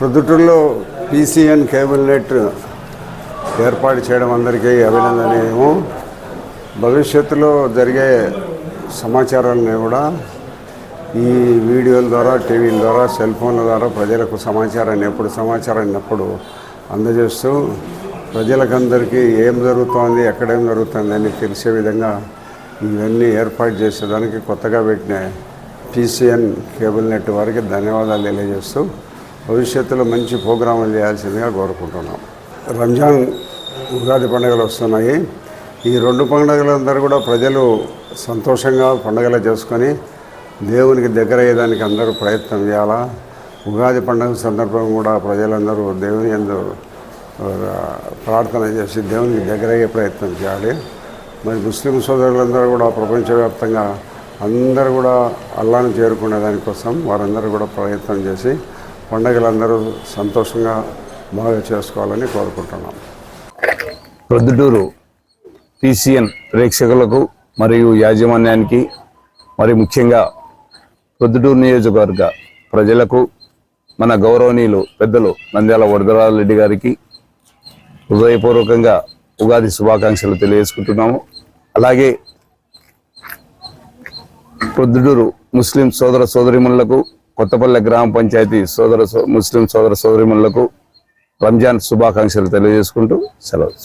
ప్రొద్దుటూరులో PCN cable net ఏర్పాటు చేయడం అందరికీ అభినందనీయము. భవిష్యత్తులో జరిగే సమాచారాలని కూడా ఈ వీడియోల ద్వారా టీవీల ద్వారా సెల్ ఫోన్ల ద్వారా ప్రజలకు సమాచారాన్ని ఎప్పుడు సమాచారాన్ని ఎప్పుడు అందజేస్తూ ప్రజలకందరికీ ఏం జరుగుతోంది ఎక్కడేం జరుగుతుంది అని తెలిసే విధంగా ఇవన్నీ ఏర్పాటు చేసేదానికి కొత్తగా పెట్టిన పీసీఎన్ కేబుల్ నెట్ వారికి ధన్యవాదాలు తెలియజేస్తూ భవిష్యత్తులో మంచి ప్రోగ్రాములు చేయాల్సిందిగా కోరుకుంటున్నాం. రంజాన్ ఉగాది పండుగలు వస్తున్నాయి. ఈ రెండు పండుగలందరూ కూడా ప్రజలు సంతోషంగా పండుగలు చేసుకొని దేవునికి దగ్గర అయ్యేదానికి అందరూ ప్రయత్నం చేయాలా? ఉగాది పండుగ సందర్భం కూడా ప్రజలందరూ దేవుని ఎందు ప్రార్థన చేసి దేవునికి దగ్గర అయ్యే ప్రయత్నం చేయాలి. మరి ముస్లిం సోదరులందరూ కూడా ప్రపంచవ్యాప్తంగా అందరూ కూడా అల్లాను చేరుకునే దానికోసం వారందరూ కూడా ప్రయత్నం చేసి పండగలందరూ సంతోషంగా బాగా చేసుకోవాలని కోరుకుంటున్నాం. ప్రొద్దుటూరు టీసీఎన్ ప్రేక్షకులకు మరియు యాజమాన్యానికి మరి ముఖ్యంగా ప్రొద్దుటూరు నియోజకవర్గ ప్రజలకు మన గౌరవనీయులు పెద్దలు నంద్యాల వరదరాజు రెడ్డి గారికి హృదయపూర్వకంగా ఉగాది శుభాకాంక్షలు తెలియజేసుకుంటున్నాము. అలాగే ప్రొద్దుటూరు ముస్లిం సోదర సోదరిములకు కొత్తపల్లె గ్రామ పంచాయతీ సోదర ముస్లిం సోదర సోదరిమణులకు రంజాన్ శుభాకాంక్షలు తెలియజేసుకుంటూ సెలవు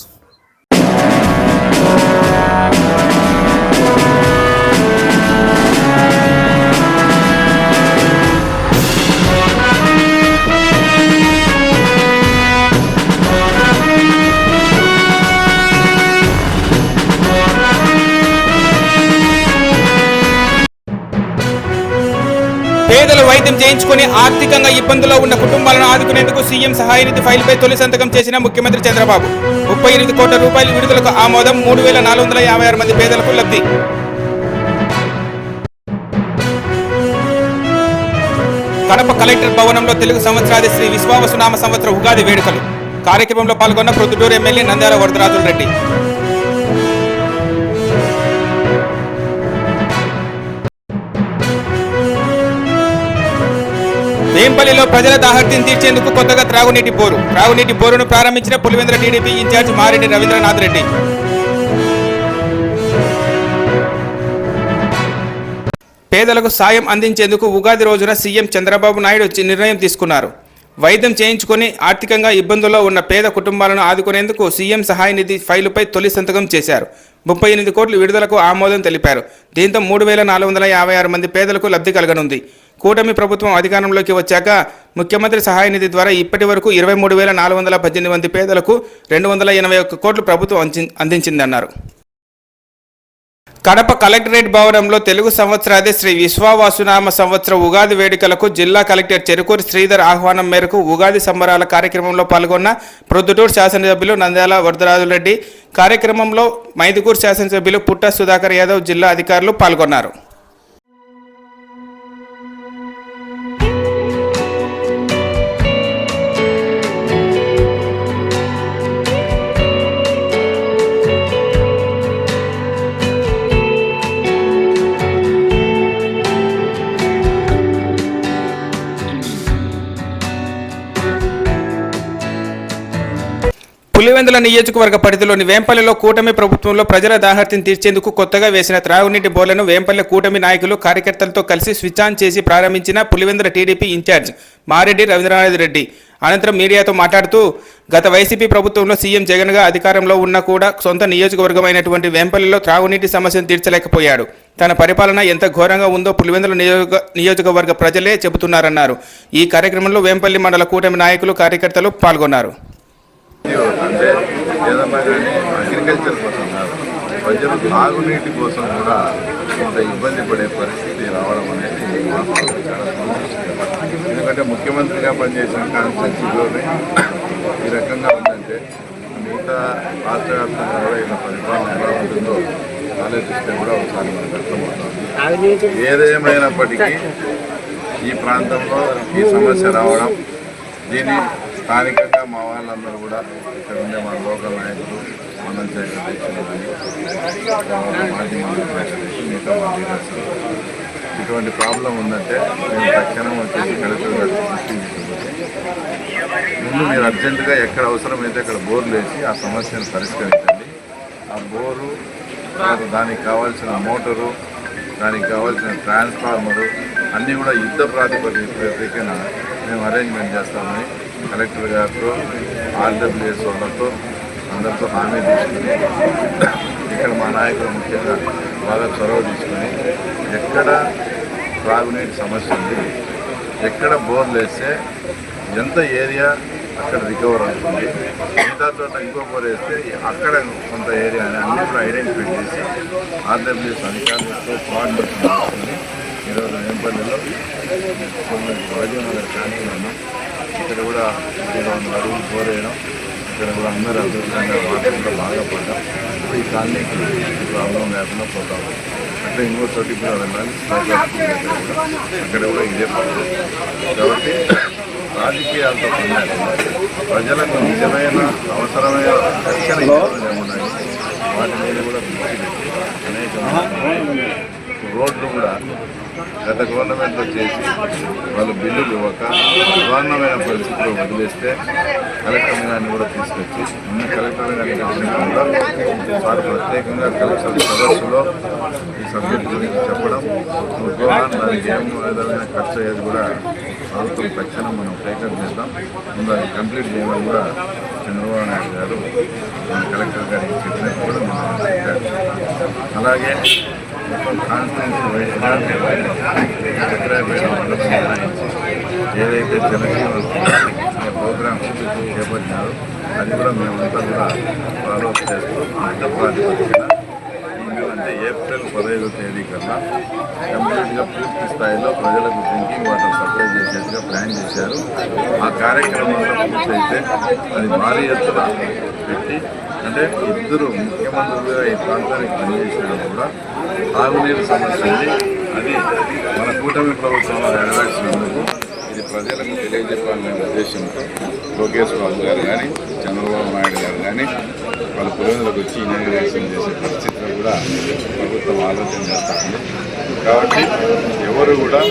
వైద్యం చేయించుకుని ఆర్థికంగా ఇబ్బందుల్లో ఉన్న కుటుంబాలను ఆదుకునేందుకు సీఎం సహాయ నిధి ఫైల్పై తొలి సంతకం చేసిన ముఖ్యమంత్రి చంద్రబాబు. ముప్పై ఎనిమిది కోట్ల రూపాయల విడుదలకు ఆమోదం మూడు వేల నాలుగు వందల యాభై ఆరు మంది పేదలకు లబ్ధి. కడప కలెక్టర్ భవనంలో తెలుగు సంవత్సరాది శ్రీ విశ్వావసునామ సంవత్సర ఉగాది వేడుకలు. కార్యక్రమంలో పాల్గొన్న ప్రొద్దుటూరు ఎమ్మెల్యే నంద్యాల వరదరాజుల రెడ్డి. వేంపల్లిలో ప్రజల దాహర్తిని తీర్చేందుకు కొత్తగా త్రాగునీటి బోరు త్రాగునీటి బోరును ప్రారంభించిన పులివెందుల టీడీపీ ఇన్ఛార్జ్ మారెడ్డి రవీంద్రనాథ్ రెడ్డి. పేదలకు సాయం అందించేందుకు ఉగాది రోజున సీఎం చంద్రబాబు నాయుడు నిర్ణయం తీసుకున్నారు. వైద్యం చేయించుకొని ఆర్థికంగా ఇబ్బందుల్లో ఉన్న పేద కుటుంబాలను ఆదుకునేందుకు సీఎం సహాయ నిధి ఫైలుపై తొలి సంతకం చేశారు. ముప్పై ఎనిమిది కోట్లు విడుదలకు ఆమోదం తెలిపారు. దీంతో మూడు వేల నాలుగు వందల యాభై ఆరు మంది పేదలకు లబ్ధి కలగనుంది. కూటమి ప్రభుత్వం అధికారంలోకి వచ్చాక ముఖ్యమంత్రి సహాయ నిధి ద్వారా ఇప్పటి వరకు ఇరవై మూడు వేల నాలుగు వందల పద్దెనిమిది మంది పేదలకు రెండు వందల ఎనభై ఒక్క కోట్లు ప్రభుత్వం అందించిందన్నారు. కడప కలెక్టరేట్ భవనంలో తెలుగు సంవత్సరాది శ్రీ విశ్వావాసునామ సంవత్సర ఉగాది వేడుకలకు జిల్లా కలెక్టర్ చెరుకూరి శ్రీధర్ ఆహ్వానం మేరకు ఉగాది సంబరాల కార్యక్రమంలో పాల్గొన్న ప్రొద్దుటూరు శాసనసభ్యులు నంద్యాల వరదరాజురెడ్డి కార్యక్రమంలో మైదుకూరు శాసనసభ్యులు పుట్ట సుధాకర్ యాదవ్ జిల్లా అధికారులు పాల్గొన్నారు. పులివెందుల నియోజకవర్గ పరిధిలోని వేంపల్లిలో కూటమి ప్రభుత్వంలో ప్రజల దాహర్తిని తీర్చేందుకు కొత్తగా వేసిన త్రాగునీటి బోర్లను వేంపల్లి కూటమి నాయకులు కార్యకర్తలతో కలిసి స్విచ్ ఆన్ చేసి ప్రారంభించిన పులివెందుల టీడీపీ ఇన్ఛార్జ్ మారెడ్డి రవీంద్రనాథ్ రెడ్డి. అనంతరం మీడియాతో మాట్లాడుతూ గత వైసీపీ ప్రభుత్వంలో సీఎం జగన్గా అధికారంలో ఉన్న కూడా సొంత నియోజకవర్గమైనటువంటి వేంపల్లిలో త్రాగునీటి సమస్యను తీర్చలేకపోయాడు. తన పరిపాలన ఎంత ఘోరంగా ఉందో పులివెందుల నియోజక నియోజకవర్గ ప్రజలే చెబుతున్నారన్నారు. ఈ కార్యక్రమంలో వేంపల్లి మండల కూటమి నాయకులు కార్యకర్తలు పాల్గొన్నారు. అంటే ఏదన్నా కానీ అగ్రికల్చర్ కోసం కాదు ప్రజలు తాగునీటి కోసం కూడా ఇంత ఇబ్బంది పడే పరిస్థితి రావడం అనేది ఎందుకంటే ముఖ్యమంత్రిగా పనిచేసిన కాన్స్టిట్యూన్సీలోనే ఈ రకంగా ఉందంటే మిగతా రాష్ట్ర వ్యాప్తంగా కూడా ఇలా పరిపాలన ఎలా ఉంటుందో ఆలోచిస్తే కూడా ఒకసారి మనకు అర్థమవుతుంది. ఏదేమైనప్పటికీ ఈ ప్రాంతంలో ఈ సమస్య రావడం దీన్ని స్థానికంగా మా వాళ్ళందరూ కూడా ఇక్కడ ఉండే మా లోకల్ నాయకులు మండల శాఖ మాజీ మండల మిగతా మా లీడర్స్ ఇటువంటి ప్రాబ్లం ఉందంటే మేము తక్షణం వచ్చేసి కలెక్టర్ గారికి ముందు మీరు అర్జెంటుగా ఎక్కడ అవసరమైతే అక్కడ బోర్లు వేసి ఆ సమస్యను పరిష్కరించండి. ఆ బోరు దానికి కావాల్సిన మోటారు దానికి కావాల్సిన ట్రాన్స్ఫార్మరు అన్నీ కూడా యుద్ధ ప్రాతిపదికన మేము అరేంజ్మెంట్ చేస్తామని కలెక్టర్ గారితో ఆర్డబ్ల్యూఎస్ వాళ్ళతో అందరితో హామీ తీసుకుని ఇక్కడ మా నాయకులు ముఖ్యంగా బాగా చొరవ తీసుకుని ఎక్కడ త్రాగునీటి సమస్య ఉంది ఎక్కడ బోర్లు వేస్తే ఎంత ఏరియా అక్కడ రికవర్ అవుతుంది మిగతా చోట ఇంకో బోర్ వేస్తే అక్కడ కొంత ఏరియా అని అన్ని కూడా ఐడెంటిఫై చేసి ఆంధ్రప్రదేశ్ అధికారులతో కోఆర్డినేషన్ చేసుకుని ఈరోజు నేపథ్యంలో రాజీవ్నగర్ క్యాంటీన్ ఉన్నాం ఇక్కడ కూడా ఇరవై వందల అడుగులు కోరేయడం ఇక్కడ కూడా అందరూ అభివృద్ధిగా మాట్లాడుతూ బాగా పడ్డాం ఇప్పుడు ఈ కాలనీకి ప్రాబ్లం లేకుండా పోతాం అట్లా ఇంకో చోటికి కూడా వెళ్ళాలి. అక్కడ కూడా ఇదే పడదు కాబట్టి రాజకీయాలతో ప్రజలకు నిజమైన అవసరమైన రక్షణ ఇవ్వాలని ఉన్నాయి వాటి మీద కూడా దృష్టి పెట్టి అనేక రోడ్లు కూడా గత గవర్నమెంట్లో చేసి వాళ్ళు బిల్లులు ఇవ్వక దారుణమైన పరిస్థితిలో వదిలేస్తే కలెక్టర్ గారిని కూడా తీసుకొచ్చి నిన్న కలెక్టర్ గారిని కలిసినప్పుడు వారు ప్రత్యేకంగా కలెక్టర్ సదస్సులో ఈ సబ్జెక్ట్ గురించి చెప్పడం గృహాన్ని దానికి ఏం విధమైన ఖర్చు అయ్యేది కూడా ప్రభుత్వం తక్షణం మనం టేకప్ చేద్దాం. ముందు అది కంప్లీట్ చేయడం కూడా చంద్రబాబు నాయుడు గారు మన కలెక్టర్ గారికి చెప్పినట్టు కూడా మనం అలాగే ఏదైతే జనజీవన ప్రోగ్రామ్ చేపట్టినారో అది కూడా మేమంతా కూడా ఫాలో అప్ చేస్తూ ప్రాతిపదికన అంటే ఏప్రిల్ పదహైదో తేదీ కన్నా కంప్లీట్గా పూర్తి స్థాయిలో ప్రజలకు డ్రింకింగ్ వాటర్ సప్లై చేసేట్టుగా ప్లాన్ చేశారు ఆ కార్యక్రమంలో పూర్తయితే అది భారీ ఎత్తున పెట్టి అంటే ఇద్దరు ముఖ్యమంత్రులుగా ఈ ప్రాంతానికి పనిచేసినప్పుడు కూడా తాగునీరు సమస్య ఉంది. అది మన కూటమి ప్రభుత్వంలో నెరవేర్చినందుకు ఇది ప్రజలకు తెలియజెప్పాలనే ఉద్దేశంతో లోకేష్ బాబు గారు కానీ చంద్రబాబు నాయుడు గారు కానీ వాళ్ళ పురోగతులకు వచ్చి ఇనాగ్రేషన్ చేసే పరిస్థితిలో కూడా ప్రభుత్వం ఆలోచన చేస్తుంది. కాబట్టి ఎవరు కూడా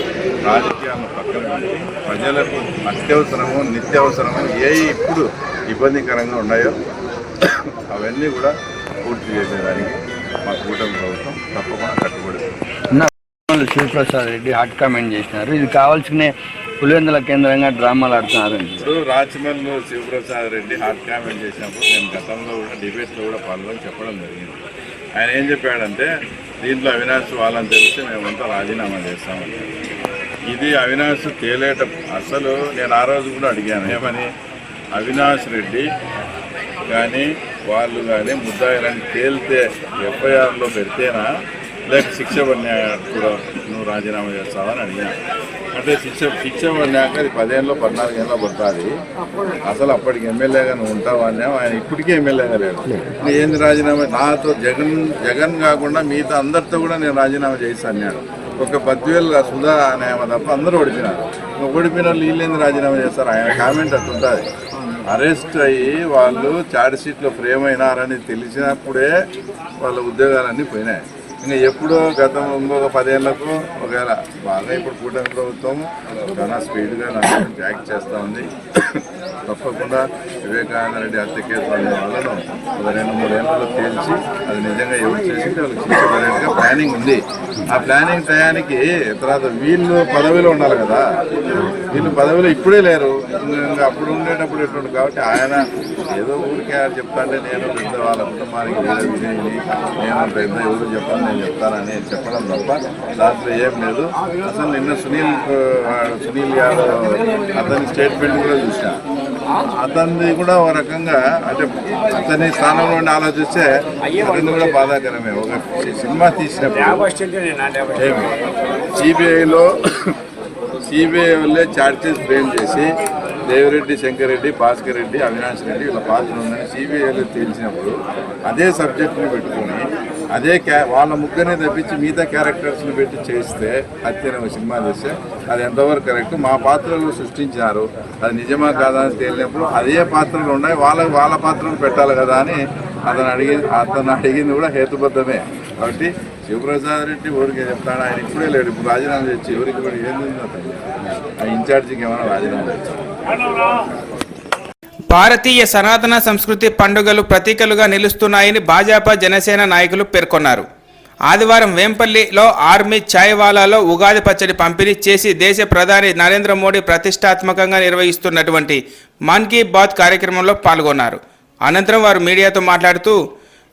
రాజకీయాలను పక్కన పెట్టి ప్రజలకు అత్యవసరము నిత్యావసరము ఏ ఇప్పుడు ఇబ్బందికరంగా ఉన్నాయో అవన్నీ కూడా పూర్తి చేసేదానికి మా కూటమి ప్రభుత్వం తప్పకుండా కట్టుబడి శివప్రసాద్ రెడ్డి హాట్ కామెంట్ చేసినారు. ఇది కావాల్సిన పులివెందుల కేంద్రంగా డ్రామాలు ఆడుతున్నారు ఇప్పుడు రాచమల్లు శివప్రసాద్ రెడ్డి హాట్ కామెంట్ చేసినప్పుడు నేను గతంలో కూడా డిబేట్లో కూడా పాల్గొని చెప్పడం జరిగింది. ఆయన ఏం చెప్పాడంటే దీంట్లో అవినాష్ వాళ్ళని తెలిసి మేమంతా రాజీనామా చేస్తామని. ఇది అవినాష్ తేలేట అసలు నేను ఆ రోజు కూడా అడిగాను ఏమని? అవినాష్ రెడ్డి కానీ వాళ్ళు కానీ ముద్దాయిలని తేలితే ఎఫ్ఐఆర్లో పెడితేనా? లేక శిక్ష పడినాక కూడా నువ్వు రాజీనామా చేస్తావని అడిగాను. అంటే శిక్ష శిక్ష పడినాక అది పదేళ్ళలో పద్నాలుగు ఏళ్ళ పడుతుంది. అసలు అప్పటికి ఎమ్మెల్యేగా నువ్వు ఉంటావు అన్నావు? ఆయన ఇప్పటికీ ఎమ్మెల్యేగా లేడు. ఏంది రాజీనామా? నాతో జగన్ జగన్ కాకుండా మిగతా అందరితో కూడా నేను రాజీనామా చేసి అన్నాడు. ఒక పదివేలు సుధా అనే తప్ప అందరూ ఓడిపోయినారు. ఇంకా ఓడిపోయిన వాళ్ళు వీళ్ళేంది రాజీనామా చేస్తారు? ఆయన కామెంట్ అట్లుంటుంది. అరెస్ట్ అయ్యి వాళ్ళు చార్జ్షీట్లో ఫ్రేమ్ అయినారని తెలిసినప్పుడే వాళ్ళ ఉద్యోగాలన్నీ పోయినాయి. ఇంకా ఎప్పుడో గతం ఇంకొక పదేళ్ళకు ఒకవేళ బాగా ఇప్పుడు కూటమి ప్రభుత్వం చాలా స్పీడ్గా నన్ను ట్యాక్ చేస్తూ ఉంది. తప్పకుండా వివేకానంద రెడ్డి హత్య కేసు వాళ్ళను ఒక రెండు మూడేళ్ళలో తేల్చి అది నిజంగా ఎవరు చేసింది వాళ్ళకి ప్లానింగ్ ఉంది. ఆ ప్లానింగ్ టయానికి తర్వాత వీళ్ళు పదవిలో ఉండాలి కదా. వీళ్ళు పదవిలో ఇప్పుడే లేరు. ఇంకా అప్పుడు ఉండేటప్పుడు ఎటువంటి కాబట్టి ఆయన ఏదో ఊరికే ఆయన చెప్తాంటే నేను పెద్ద వాళ్ళ కుటుంబానికి నేను పెద్ద ఎవరు చెప్తాను నేను చెప్తానని చెప్పడం తప్ప దాంట్లో ఏం లేదు. అసలు నిన్న సునీల్ సునీల్ యాదవ్ అతని స్టేట్మెంట్ కూడా చూసా అతన్ని కూడా ఒక రకంగా అంటే అతని స్థానంలో ఉండి ఆలోచిస్తే అతన్ని కూడా బాధాకరమే. ఒక సినిమా తీసినప్పుడు సిబిఐలో సిబిఐ వల్లే ఛార్జెస్ ఫ్రేమ్ చేసి దేవిరెడ్డి శంకర్ రెడ్డి భాస్కర్ రెడ్డి అవినాష్ రెడ్డి వీళ్ళ పాత్ర ఉందని సిబిఐలో తేల్చినప్పుడు అదే సబ్జెక్ట్ని పెట్టుకొని అదే క్యా వాళ్ళ ముగ్గురిని తప్పించి మిగతా క్యారెక్టర్స్ని పెట్టి చేస్తే హత్యను సినిమా చేస్తే అది ఎంతవరకు కరెక్ట్ మా పాత్రలు సృష్టించారు. అది నిజమా కాదా అని తేలినప్పుడు అదే పాత్రలు ఉన్నాయి వాళ్ళ వాళ్ళ పాత్రలు పెట్టాలి కదా అని అతను అడిగి అతను అడిగింది కూడా హేతుబద్ధమే. కాబట్టి శివప్రసాద్ రెడ్డి ఊరికి చెప్తాడు. ఆయన ఇప్పుడే లేడు. ఇప్పుడు రాజీనామా తెచ్చి ఎవరికి కూడా ఏంది ఆ ఇన్ఛార్జికి ఏమైనా రాజీనామా భారతీయ సనాతన సంస్కృతి పండుగలు ప్రతీకలుగా నిలుస్తున్నాయని భాజపా జనసేన నాయకులు పేర్కొన్నారు. ఆదివారం వేంపల్లిలో ఆర్మీ ఛాయ్వాలాలో ఉగాది పచ్చడి పంపిణీ చేసి దేశ ప్రధాని నరేంద్ర మోడీ ప్రతిష్టాత్మకంగా నిర్వహిస్తున్నటువంటి మన్ కీ బాత్ కార్యక్రమంలో పాల్గొన్నారు. అనంతరం వారు మీడియాతో మాట్లాడుతూ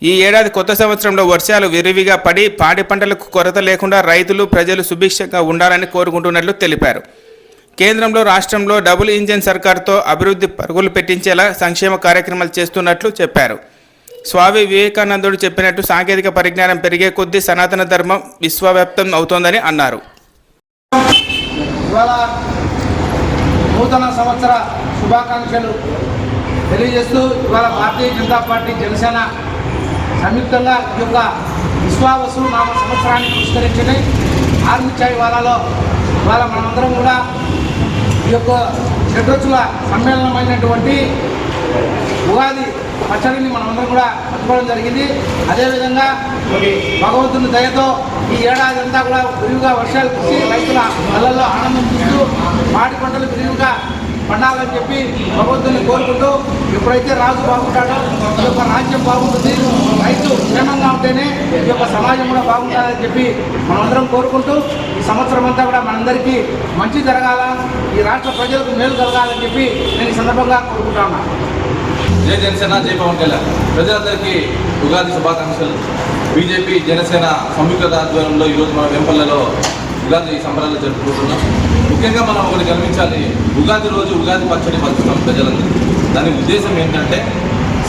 ఈ ఏడాది కొత్త సంవత్సరంలో వర్షాలు విరివిగా పడి పాడి పంటలకు కొరత లేకుండా రైతులు ప్రజలు సుభిక్షంగా ఉండాలని కోరుకుంటున్నట్లు తెలిపారు. కేంద్రంలో రాష్ట్రంలో డబుల్ ఇంజన్ సర్కార్తో అభివృద్ధి పరుగులు పెట్టించేలా సంక్షేమ కార్యక్రమాలు చేస్తున్నట్లు చెప్పారు. స్వామి వివేకానందుడు చెప్పినట్టు సాంకేతిక పరిజ్ఞానం పెరిగే కొద్దీ సనాతన ధర్మం విశ్వవ్యాప్తం అవుతోందని అన్నారు. నూతన సంవత్సర శుభాకాంక్షలు. తెలియజేస్తూ ఇవాళ భారతీయ జనతా పార్టీ జనసేన సంయుక్తంగా ఈ యొక్క విశ్వావసు నామ సంవత్సరాన్ని పురస్కరించుకుని ఆర్మిచ్చాయి వాళ్ళలో ఇవాళ మనమందరం కూడా ఈ యొక్క షడ్రుచుల సమ్మేళనమైనటువంటి ఉగాది పచ్చడిని మనమందరం కూడా పట్టుకోవడం జరిగింది. అదేవిధంగా భగవంతుని దయతో ఈ ఏడాది అంతా కూడా విరివిగా వర్షాలు కురిసి రైతుల కళ్ళల్లో ఆనందం చూస్తూ మాడి పంటలు విరివిగా పండాలని చెప్పి ప్రభుత్వాన్ని కోరుకుంటూ ఎప్పుడైతే రాజు బాగుంటాడో ఈ యొక్క రాజ్యం బాగుంటుంది రైతు క్షేమంగా ఉంటేనే ఈ యొక్క సమాజం కూడా బాగుంటుందని చెప్పి మనమందరం కోరుకుంటూ ఈ సంవత్సరం అంతా కూడా మనందరికీ మంచి జరగాల ఈ రాష్ట్ర ప్రజలకు మేలు కలగాలని చెప్పి నేను ఈ సందర్భంగా కోరుకుంటా జై జనసేన జై పవన్ కళ్యాణ్. ప్రజలందరికీ ఉగాది శుభాకాంక్షలు. బీజేపీ జనసేన సంయుక్త ఆధ్వర్యంలో ఈరోజు మన వెంపల్లలో ఉగాది సంబరాలు జరుపుకుంటున్నాం. ముఖ్యంగా మనం ఒకటి గమనించాలి. ఉగాది రోజు ఉగాది పచ్చడి పంచుతాం ప్రజలందరికీ దాని ఉద్దేశం ఏంటంటే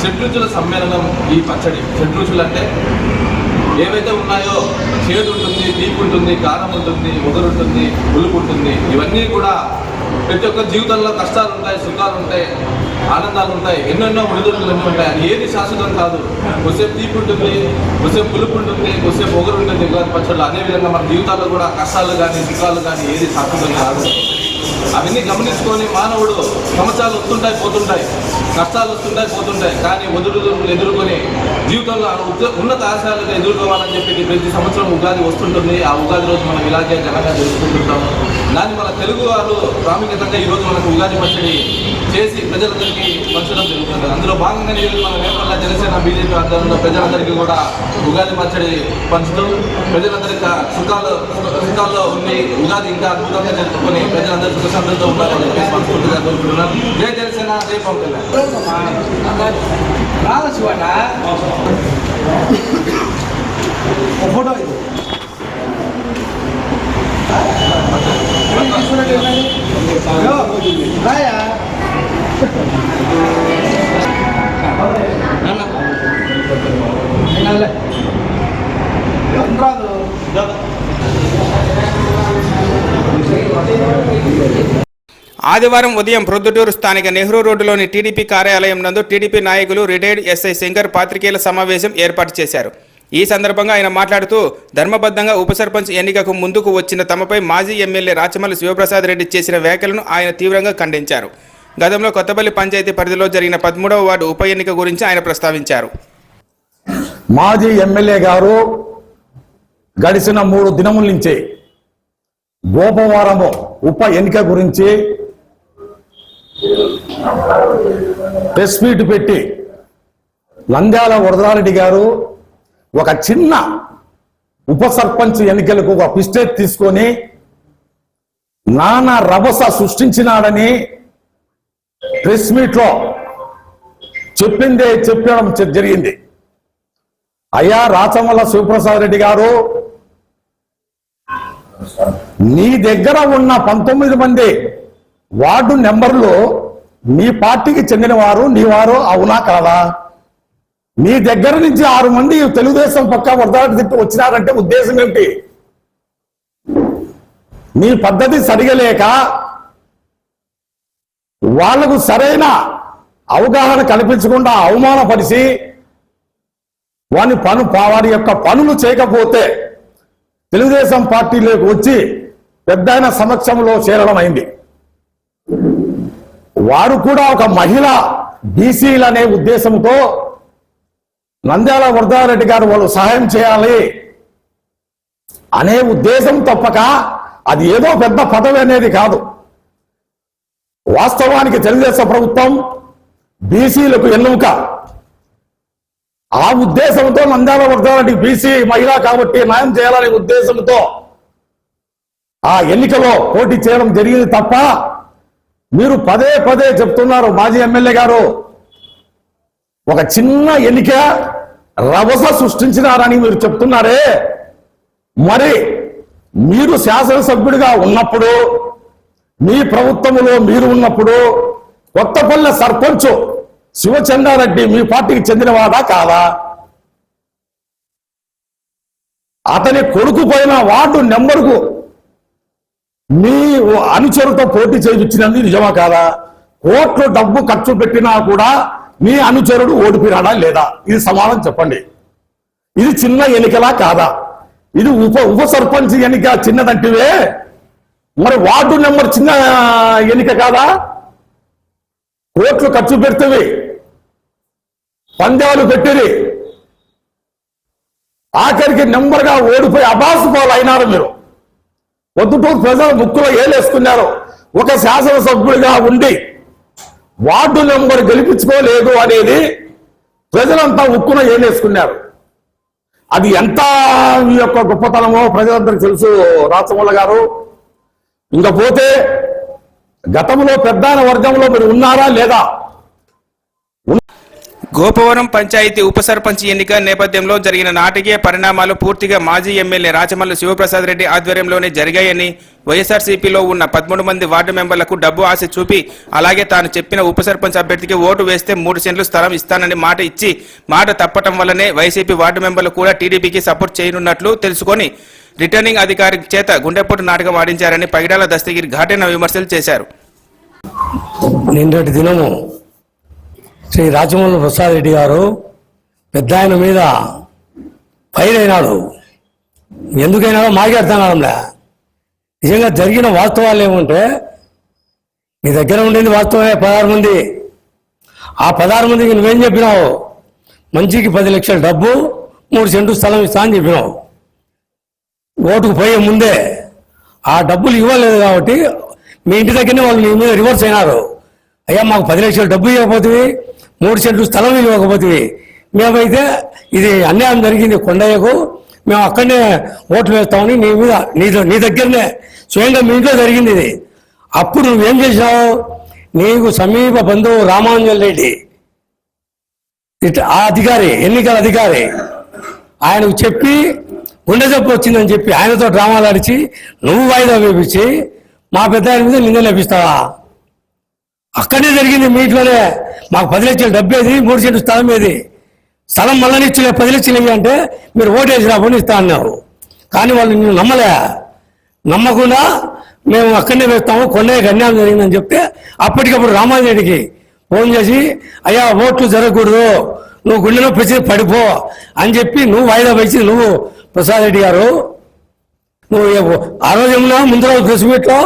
షడ్రుచుల సమ్మేళనం ఈ పచ్చడి. షడ్రుచులు అంటే ఏవైతే ఉన్నాయో చేదు ఉంటుంది తీపి ఉంటుంది కారం ఉంటుంది ఒగరు ఉలుపు ఉంటుంది ఇవన్నీ కూడా ప్రతి ఒక్క జీవితంలో కష్టాలు ఉంటాయి సుఖాలు ఉంటాయి ఆనందాలు ఉంటాయి ఎన్నెన్నో ఒడిదుడుకులు ఎన్నో ఉంటాయి. అది ఏది శాశ్వతం కాదు. కొద్దిసేపు తీపి ఉంటుంది కొద్దిసేపు పులుపు ఉంటుంది కొద్దిసేపు ఒకరు ఉంటుంది ఉగాది పచ్చళ్ళు. అదేవిధంగా మన జీవితాల్లో కూడా కష్టాలు కానీ సుఖాలు కానీ ఏది శాశ్వతం కాదు. అవన్నీ గమనించుకొని మానవుడు సంవత్సరాలు వస్తుంటాయి పోతుంటాయి. కష్టాలు వస్తుంటాయి పోతుంటాయి. కానీ ఒదురు ఎదుర్కొని జీవితంలో ఉన్నత ఆశయాలను ఎదుర్కోవాలని చెప్పి ప్రతి సంవత్సరం ఉగాది వస్తుంటుంది. ఆ ఉగాది రోజు మనం ఇలాగే ఘనంగా జరుపుకుంటుంటాము దాన్ని మన తెలుగు వారు ప్రాముఖ్యతంగా ఈరోజు మనకు ఉగాది పచ్చడి చేసి ప్రజలందరికీ పంచడం జరుగుతుంది. అందులో భాగంగానే ఈరోజు మన వేపల్ల జనసేన బీజేపీ ఆధ్వర్యంలో ప్రజలందరికీ కూడా ఉగాది పచ్చడి పంచుతూ ప్రజలందరికీ సుఖాలు సుఖాల్లో ఉండి ఉగాది ఇంకా అద్భుతంగా జరుపుకొని ప్రజలందరూ సుఖశాంతులతో ఉండాలని చెప్పేసి మనస్ఫూర్తిగా కోరుకుంటున్నాను. జై జనసేన జై పవన్ కళ్యాణ్. ハハハハ! ఆదివారం ఉదయం ప్రొద్దుటూరు స్థానిక నెహ్రూ రోడ్డులోని టీడీపీ కార్యాలయం నందు టీడీపీ నాయకులు రిటైర్డ్ ఎస్ఐ శంకర్ పాత్రికేయుల సమావేశం ఏర్పాటు చేశారు. ఈ సందర్భంగా ఆయన మాట్లాడుతూ ధర్మబద్ధంగా ఉప సర్పంచ్ ఎన్నికకు ముందుకు వచ్చిన తమపై మాజీ ఎమ్మెల్యే రాచమల్లి శివప్రసాద్ రెడ్డి చేసిన వ్యాఖ్యలను ఆయన తీవ్రంగా ఖండించారు. గతంలో కొత్తపల్లి పంచాయతీ పరిధిలో జరిగిన పదమూడవ వార్డు ఉప ఎన్నిక గురించి ఆయన ప్రస్తావించారు. మాజీ ఎమ్మెల్యే గారు గడిచిన మూడు దినముల నుంచి గోపవారము ఉప ఎన్నిక గురించి ప్రెస్ మీట్ పెట్టి నంద్యాల వరదారెడ్డి గారు ఒక చిన్న ఉప సర్పంచ్ ఎన్నికలకు ఒక పిస్టేట్ తీసుకొని నానా రభస సృష్టించినాడని ప్రెస్ మీట్లో చెప్పిందే చెప్పడం జరిగింది. అయ్యా రాచమల్ల శివప్రసాద్ రెడ్డి గారు నీ దగ్గర ఉన్న పంతొమ్మిది మంది వార్డు నెంబర్లు మీ పార్టీకి చెందిన వారు నీ వారు అవునా కాదా? మీ దగ్గర నుంచి ఆరు మంది తెలుగుదేశం పక్క వరదాటి తిట్టు వచ్చినారంటే ఉద్దేశం ఏమిటి? మీ పద్ధతి సరిగలేక వాళ్ళకు సరైన అవగాహన కల్పించకుండా అవమానపరిచి వాని పను వారి యొక్క పనులు చేయకపోతే తెలుగుదేశం పార్టీలోకి వచ్చి పెద్ద సమక్షంలో చేరడం అయింది వారు కూడా ఒక మహిళ బీసీలు అనే ఉద్దేశంతో నంద్యాల వరదారెడ్డి గారు వాళ్ళు సహాయం చేయాలి అనే ఉద్దేశం తప్పక అది ఏదో పెద్ద పదవి అనేది కాదు. వాస్తవానికి తెలుగుదేశం ప్రభుత్వం బీసీలకు ఎన్నుక ఆ ఉద్దేశంతో నంద్యాల వర్గాలకి బీసీ మహిళ కాబట్టి న్యాయం చేయాలనే ఉద్దేశంతో ఆ ఎన్నికలో పోటీ చేయడం జరిగింది తప్ప మీరు పదే పదే చెప్తున్నారు మాజీ ఎమ్మెల్యే గారు. ఒక చిన్న ఎన్నిక రభస సృష్టించినారని మీరు చెప్తున్నారే. మరి మీరు శాసనసభ్యుడిగా ఉన్నప్పుడు మీ ప్రభుత్వంలో మీరు ఉన్నప్పుడు కొత్తపల్లె సర్పంచ్ శివచంద్రారెడ్డి మీ పార్టీకి చెందినవాడా కాదా? అతని కొడుకు పోయిన వార్డు నెంబర్కు మీ అనుచరుతో పోటీ చేయించినది నిజమా కాదా? కోట్లు డబ్బు ఖర్చు పెట్టినా కూడా మీ అనుచరుడు ఓడిపిరాడా లేదా? ఇది సమాధానం చెప్పండి. ఇది చిన్న ఎన్నికలా కాదా? ఇది ఉప ఉప సర్పంచ్ ఎన్నిక చిన్నదంటివే. మరి వార్డు నెంబర్ చిన్న ఎన్నిక కాదా? కోట్లు ఖర్చు పెడుతుంది పందాలు పెట్టిరి. ఆఖరికి నెంబర్గా ఓడిపోయి అబాసు పాలు అయినారు మీరు. పొద్దుటూరు ప్రజలు ముక్కులో ఏలేసుకున్నారు. ఒక శాసనసభ్యుడిగా ఉండి వార్డు నెంబర్ గెలిపించుకోలేదు అనేది ప్రజలంతా ఉక్కున ఏలేసుకున్నారు. అది ఎంత మీ యొక్క గొప్పతనమో ప్రజలందరికీ తెలుసు రాచమల్ల గారు. ఇంకా పోతే గతంలో పెద్దాన వర్గంలో మీరు ఉన్నారా లేదా? గోపవరం పంచాయతీ ఉప సర్పంచ్ ఎన్నిక నేపథ్యంలో జరిగిన నాటకీయ పరిణామాలు పూర్తిగా మాజీ ఎమ్మెల్యే రాచమల్లు శివప్రసాద్ రెడ్డి ఆధ్వర్యంలోనే జరిగాయని వైఎస్ఆర్సీపీలో ఉన్న పదమూడు మంది వార్డు మెంబర్లకు డబ్బు ఆశ చూపి అలాగే తాను చెప్పిన ఉప సర్పంచ్ అభ్యర్థికి ఓటు వేస్తే మూడు సెంట్లు స్థలం ఇస్తానని మాట ఇచ్చి మాట తప్పటం వల్లనే వైసీపీ వార్డు మెంబర్లు కూడా టీడీపీకి సపోర్ట్ చేయనున్నట్లు తెలుసుకొని రిటర్నింగ్ అధికారి చేత గుండెపోటు నాటకం ఆడించారని పగిడాల దస్తగిరి ఘాటైన విమర్శలు చేశారు. నిన్నటి దినము శ్రీ రాజమౌళి ప్రసాద్ రెడ్డి గారు పెద్ద ఆయన మీద ఫైర్ అయినాడు. ఎందుకైనా మాకే అర్థం కావడంలే. నిజంగా జరిగిన వాస్తవాలు ఏమంటే నీ దగ్గర ఉండేది వాస్తవమే పదహారు మంది. ఆ పదహారు మందికి నువ్వేం చెప్పినావు? మంచికి పది లక్షల డబ్బు మూడు సెంటు స్థలం ఇస్తా అని చెప్పినావు. ఓటుకు పోయే ముందే ఆ డబ్బులు ఇవ్వలేదు కాబట్టి మీ ఇంటి దగ్గరనే వాళ్ళు మీ మీద రివర్స్ అయినారు. అయ్యా మాకు పది లక్షలు డబ్బు ఇవ్వకపోతే మూడు సెంట్లు స్థలం ఇవ్వకపోతే మేమైతే ఇది అన్యాయం జరిగింది కొండయ్యకు. మేము అక్కడనే ఓట్లు వేస్తామని నీ మీద నీ ద- నీ దగ్గరనే స్వయంగా మీ ఇంట్లో జరిగింది ఇది. అప్పుడు నువ్వేం చేసావు నీకు సమీప బంధువు రామాంజన్ రెడ్డి. ఆ అధికారి ఎన్నికల అధికారి. ఆయనకు చెప్పి గుండె జబ్బు వచ్చిందని చెప్పి ఆయనతో డ్రామాలు ఆడిచి నువ్వు వాయిదా వేపించి మా పెద్ద ఆయన మీద నిందలు లభిస్తావా అక్కడే జరిగింది మీ ఇంట్లోనే. మాకు పది లక్షలు డబ్బు ఏది మూడు సెంటు స్థలం ఏది? స్థలం మళ్ళీ ఇచ్చిన పది లక్షలు అంటే మీరు ఓటేసి రాబోని ఇస్తా అన్నారు. కానీ వాళ్ళు నేను నమ్మలే. నమ్మకుండా మేము అక్కడనే వేస్తాము కొండయ్యకి అన్యాయం జరిగిందని చెప్తే అప్పటికప్పుడు రామారెడ్డికి ఫోన్ చేసి అయ్యా ఓట్లు జరగకూడదు. నువ్వు గుండెలో పెంచి పడిపో అని చెప్పి నువ్వు వాయిదా వేసి నువ్వు ప్రసాద్ రెడ్డి గారు నువ్వు ఆ రోజు ఏమన్నా ముందు రోజు ప్రెస్ మీట్లో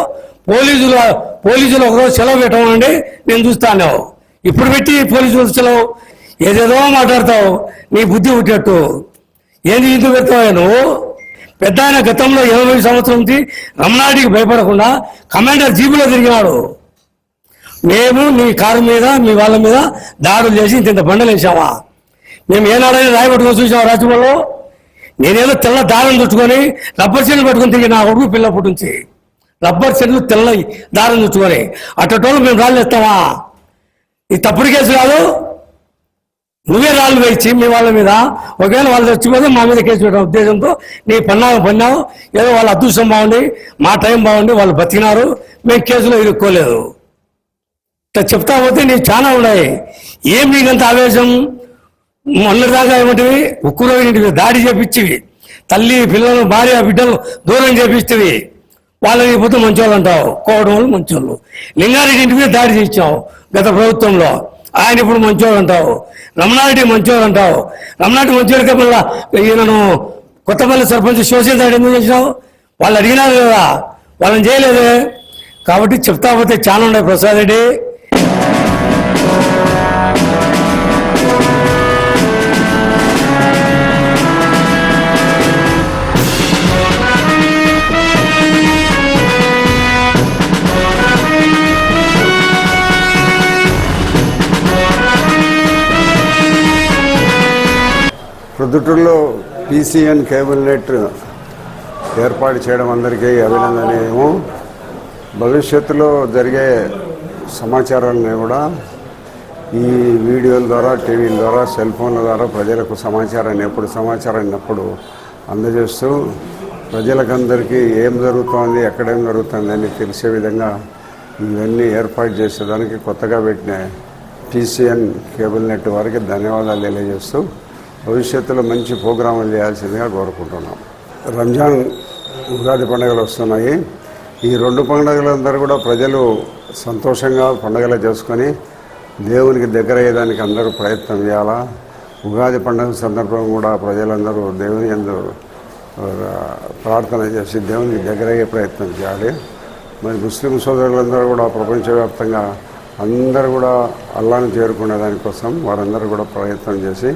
పోలీసులు పోలీసులు ఒకరోజు సెలవు పెట్టమండి నేను చూస్తాను ఇప్పుడు పెట్టి పోలీసులు సెలవు. ఏదేదో మాట్లాడతావు నీ బుద్ధి పుట్టేట్టు. ఏంది ఇందుకు పెడతావు నువ్వు? పెద్ద ఆయన గతంలో ఇరవై సంవత్సరం నుంచి రమణాడికి భయపడకుండా కమాండర్ జీబులో తిరిగినాడు. మేము నీ కారు మీద మీ వాళ్ళ మీద దాడులు చేసి ఇంత బండలు వేసావా మేము ఏనాడైనా రాయి పట్టుకొని చూసాం రాజ్యంలో నేనేదో తెల్ల దారం చుట్టుకొని రబ్బర్ చెట్లు పట్టుకొని తిరిగి నా కొడుకు పిల్ల పుట్టించి రబ్బర్ చెట్లు తెల్ల దారం చుట్టుకొని అట్టటోళ్ళు మేము రాళ్ళు ఇస్తావా ఇది తప్పుడు కేసు కాదు నువ్వే రాళ్ళు వేయించి మీ వాళ్ళ మీద. ఒకవేళ వాళ్ళు చచ్చిపోతే మా మీద కేసు పెట్టిన ఉద్దేశంతో నీ పన్నావు పన్నావు. ఏదో వాళ్ళ అదృష్టం బాగుండి మా టైం బాగుండి వాళ్ళు బతికినారు. మేము కేసులో ఇరుక్కోలేదు. చెప్తా పోతే నీకు చాలా ఉన్నాయి. ఏం నీకంత ఆవేశం? మొన్నటిదాకా ఏమంటివి? ఉక్కులో ఇంటికి దాడి చేపించివి తల్లి పిల్లలు భార్య బిడ్డలు దూరం చేపిస్తేవి వాళ్ళని పోతే మంచోళ్ళు అంటావు. కోవడం వాళ్ళు మంచోళ్ళు. లింగారెడ్డి ఇంటి మీద దాడి చేయించావు గత ప్రభుత్వంలో. ఆయన ఇప్పుడు మంచోడు అంటావు. రమణారెడ్డి మంచోడు అంటావు. రమణారెడ్డి మంచోడికి మళ్ళా ఈయనను కొత్తపల్లి సర్పంచ్ సోషల్ దాడి ఎందుకు చేసినావు? వాళ్ళు అడిగినారు కదా. వాళ్ళని చేయలేదే. కాబట్టి చెప్తా పోతే చాలా ఉన్నాయి ప్రసాద్ రెడ్డి. ప్రొద్దుటూరులో పీసీఎన్ కేబుల్ నెట్ ఏర్పాటు చేయడం అందరికీ అభినందనీయము. భవిష్యత్తులో జరిగే సమాచారాలను కూడా ఈ వీడియోల ద్వారా టీవీల ద్వారా సెల్ ఫోన్ల ద్వారా ప్రజలకు సమాచారాన్ని ఎప్పుడు సమాచారాన్ని ఎప్పుడు అందజేస్తూ ప్రజలకందరికీ ఏం జరుగుతోంది ఎక్కడేం జరుగుతుంది అని తెలిసే విధంగా ఇవన్నీ ఏర్పాటు చేసేదానికి కొత్తగా పెట్టిన పీసీఎన్ కేబుల్ నెట్ వారికి ధన్యవాదాలు తెలియజేస్తూ భవిష్యత్తులో మంచి ప్రోగ్రాములు చేయాల్సిందిగా కోరుకుంటున్నాం. రంజాన్ ఉగాది పండుగలు వస్తున్నాయి. ఈ రెండు పండుగలందరూ కూడా ప్రజలు సంతోషంగా పండుగలు చేసుకొని దేవునికి దగ్గర అయ్యేదానికి అందరూ ప్రయత్నం చేయాలా? ఉగాది పండుగ సందర్భం కూడా ప్రజలందరూ దేవుని ఎందు ప్రార్థన చేసి దేవునికి దగ్గర అయ్యే ప్రయత్నం చేయాలి. మరి ముస్లిం సోదరులందరూ కూడా ప్రపంచవ్యాప్తంగా అందరూ కూడా అల్లాను చేరుకునే దానికోసం వారందరూ కూడా ప్రయత్నం చేసి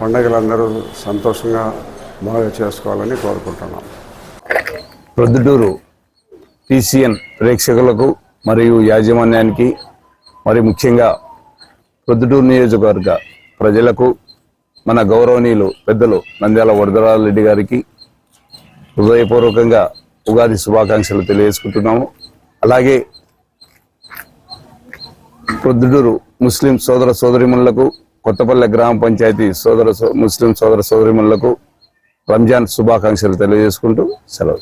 పండగలందరూ సంతోషంగా బాగా చేసుకోవాలని కోరుకుంటున్నాం. ప్రొద్దుటూరు టీసీఎన్ ప్రేక్షకులకు మరియు యాజమాన్యానికి మరి ముఖ్యంగా ప్రొద్దుటూరు నియోజకవర్గ ప్రజలకు మన గౌరవనీయులు పెద్దలు నంద్యాల వరదరాజు రెడ్డి గారికి హృదయపూర్వకంగా ఉగాది శుభాకాంక్షలు తెలియజేసుకుంటున్నాము. అలాగే ప్రొద్దుటూరు ముస్లిం సోదర సోదరిమణులకు కొత్తపల్లె గ్రామ పంచాయతీ సోదర సో- ముస్లిం సోదర సోదరిమణులకు రంజాన్ శుభాకాంక్షలు తెలియజేసుకుంటూ సెలవు